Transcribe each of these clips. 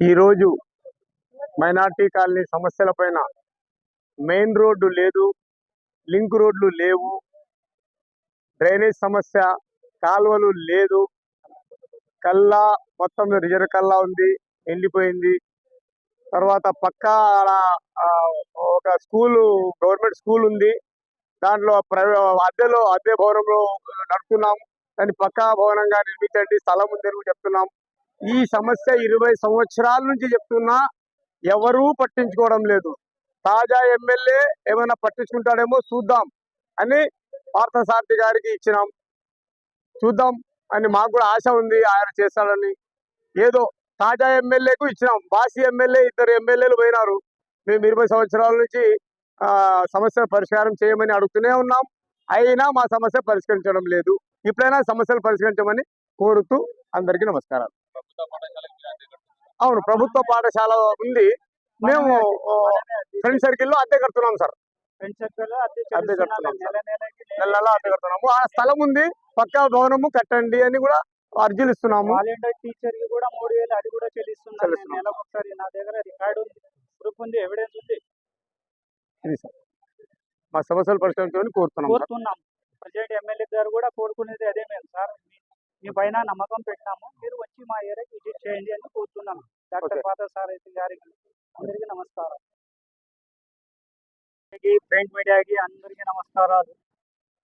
ఈరోజు minority colony సమస్యల పైన మెయిన్ రోడ్డు లేదు లింక్ రోడ్లు లేవు డ్రైనేజ్ సమస్య కాలువలు లేదు కల్లా మొత్తం రిజర్వ్ కల్లా ఉంది ఎండిపోయింది. తర్వాత పక్క ఒక స్కూలు గవర్నమెంట్ స్కూల్ ఉంది. దాంట్లో అద్దెలో అద్దె భవనంలో నడుపుతున్నాం. దాన్ని పక్కా భవనంగా నిర్మించండి స్థలం ఉందని చెప్తున్నాం. ఈ సమస్య ఇరవై సంవత్సరాల నుంచి చెప్తున్నా ఎవరూ పట్టించుకోవడం లేదు. తాజా ఎమ్మెల్యే ఏమైనా పట్టించుకుంటాడేమో చూద్దాం అని పార్థసారథి గారికి ఇచ్చినాం. చూద్దాం అని మాకు కూడా ఆశ ఉంది ఆయన చేస్తాడని. ఏదో తాజా ఎమ్మెల్యేకు ఇచ్చినాం. బాసి ఎమ్మెల్యే ఇద్దరు ఎమ్మెల్యేలు పోయినారు. మేము ఇరవై సంవత్సరాల నుంచి సమస్య పరిష్కారం చేయమని అడుగుతూనే ఉన్నాం. అయినా మా సమస్య పరిష్కరించడం లేదు. ఇప్పుడైనా సమస్యలు పరిష్కరించమని కోరుతూ అందరికీ నమస్కారాలు. అవును ప్రభుత్వ పాఠశాల ఉంది. మేము ఫ్రెండ్ సర్కిల్లో అద్దె కడుతున్నాం సార్. అద్దె. కడుతున్నాం. నెల నెల అద్దె కడుతున్నాము. ఆ స్థలం ఉంది. పక్కా భవనము కట్టండి అని కూడా అర్జీలు ఇస్తున్నాము. వాలంటీర్ టీచర్కి కూడా మూడు వేలు అది కూడా చెల్లిస్తున్నాను. నెలకు ఒకసారి నా దగ్గర రికార్డు ఉంది. ప్రూఫ్ ఉంది ఎవిడెన్స్ ఉంది. సార్ మా సమస్యలు పరిష్కరించమని కోరుతున్నాం కోరుతున్నాం. ప్రజెంట్ ఎమ్మెల్యే గారు కూడా కోరుకునేది అదే మేము సార్. మీ- పైన నమ్మకం పెట్టినాము. మీరు వచ్చి మా ఏరియాకి విజిట్ చేయండి అని కోరుతున్నాం డాక్టర్. పాత సారథి గారికి అందరికీ నమస్కారం. ప్రింట్ మీడియాకి అందరికీ నమస్కారాలు.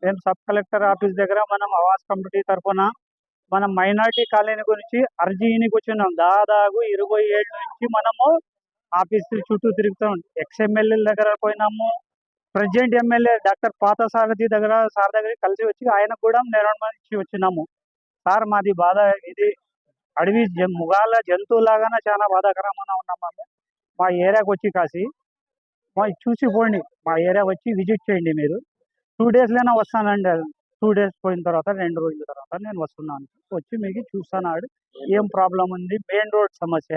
మేము సబ్ కలెక్టర్ ఆఫీస్ దగ్గర మనం ఆవాస్ కమిటీ తరఫున మనం మైనార్టీ కాలనీ గురించి అర్జీనికి వచ్చినాం దాదాపు ఇరవై ఏళ్ళ నుంచి మనము ఆఫీసుల చుట్టూ తిరుగుతాం ఎక్స్ ఎమ్మెల్యేల దగ్గర పోయినాము. ప్రజెంట్ ఎమ్మెల్యే డాక్టర్ పాత సారథి దగ్గర సార్ దగ్గర కలిసి వచ్చి ఆయనకు కూడా నిర్మాణం ఇచ్చి వచ్చినాము. సార్ మాది బాధ ఇది. అడవి జ- మృగాల జంతువులాగానే చాలా బాధాకరంగా ఉన్నాం మేము మా ఏరియాకి వచ్చి కాసి మా చూసి పోండి. మా ఏరియా వచ్చి విజిట్ చేయండి మీరు. టూ డేస్లోనే వస్తానండి. టూ డేస్ పోయిన తర్వాత రెండు రోజుల తర్వాత నేను వస్తున్నాను. వచ్చి మీకు చూస్తాను ఏం ప్రాబ్లం ఉంది? మెయిన్ రోడ్ సమస్య.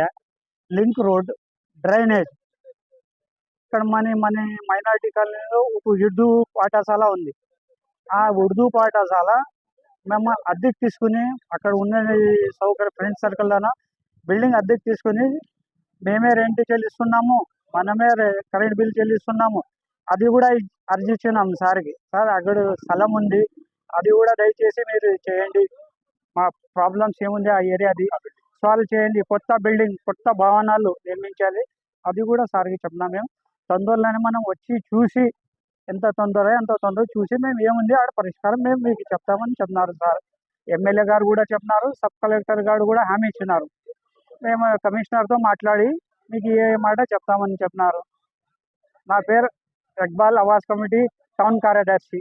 Link road. డ్రైనేజ్. ఇక్కడ మన మన మైనార్టీ కాలనీలో ఒక ఉర్దూ పాఠశాల ఉంది. ఆ ఉర్దూ పాఠశాల మేము అద్దెకి తీసుకుని అక్కడ ఉన్న సౌకర్య ఫ్రెండ్ సర్కిల్లోన బిల్డింగ్ అద్దెకి తీసుకుని మేమే రెంట్ చెల్లిస్తున్నాము మనమే కరెంట్ బిల్ చెల్లిస్తున్నాము. అది కూడా అర్జీ ఇచ్చినాం సార్కి. సార్ అక్కడ స్థలం ఉంది. అది కూడా దయచేసి మీరు చేయండి. మా ప్రాబ్లమ్స్ ఏముంది ఆ ఏరియాది సాల్వ్ చేయండి. కొత్త బిల్డింగ్ కొత్త భవనాలు నిర్మించాలి. అది కూడా సార్కి చెప్తున్నాం మేము. తొందరలోనే మనం వచ్చి చూసి ఎంత తొందర ఎంత తొందర చూసి మేము ఏముంది ఆడ పరిష్కారం మేము మీకు చెప్తామని చెప్తున్నారు సార్. ఎమ్మెల్యే గారు కూడా చెప్పినారు సబ్ కలెక్టర్ గారు కూడా హామీ ఇచ్చినారు. మేము కమిషనర్తో మాట్లాడి మీకు ఏ మాట చెప్తామని చెప్పినారు. నా పేరు ఇక్బాల్ ఆవాస్ కమిటీ టౌన్ కార్యదర్శి.